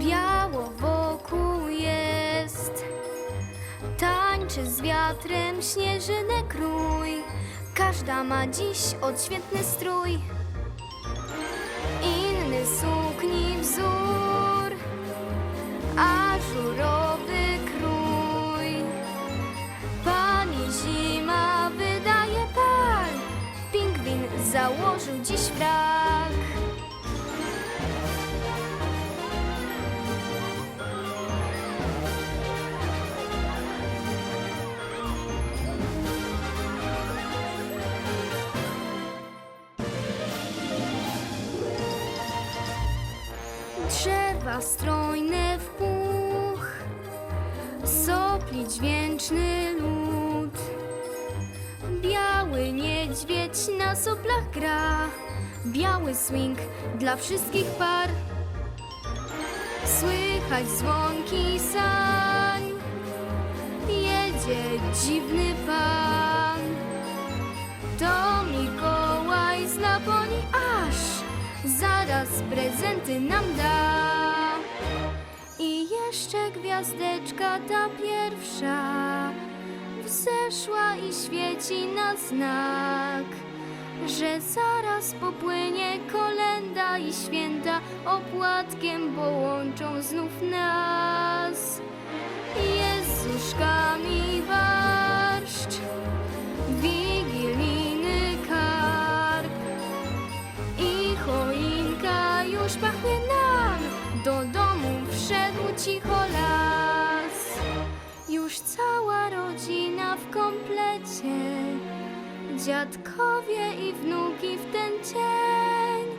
Biało wokół jest. Tańczy z wiatrem śnieżynek krój. Każda ma dziś odświętny strój. Inny sukni wzór, ażurowy krój. Pani zima wydaje par. Pingwin założył dziś frak. Drzewa strojne w puch, sopli dźwięczny lód. Biały niedźwiedź na soplach gra, biały swing dla wszystkich par. Słychać dzwonki sań, jedzie dziwny zaraz prezenty nam da. I jeszcze gwiazdeczka ta pierwsza wzeszła i świeci na znak, że zaraz popłynie kolenda i święta opłatkiem połączą znów nas. Dziadkowie i wnuki w ten dzień.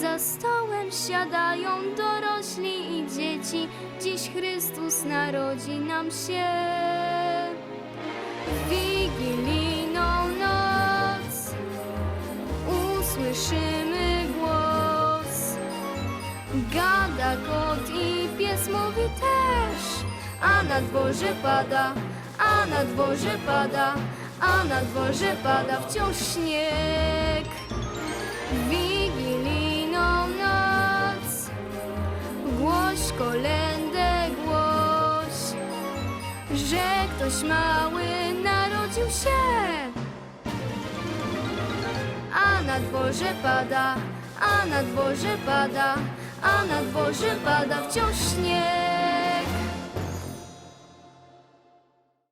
Za stołem siadają dorośli i dzieci. Dziś Chrystus narodzi nam się. W Wigilijną noc usłyszymy głos. Gada kot i pies mówi też, a na dworze pada, a na dworze pada, a na dworze pada wciąż śnieg. W Wigilijną noc głoś kolendę głoś, że ktoś mały narodził się. A na dworze pada, a na dworze pada, a na dworze pada wciąż śnieg.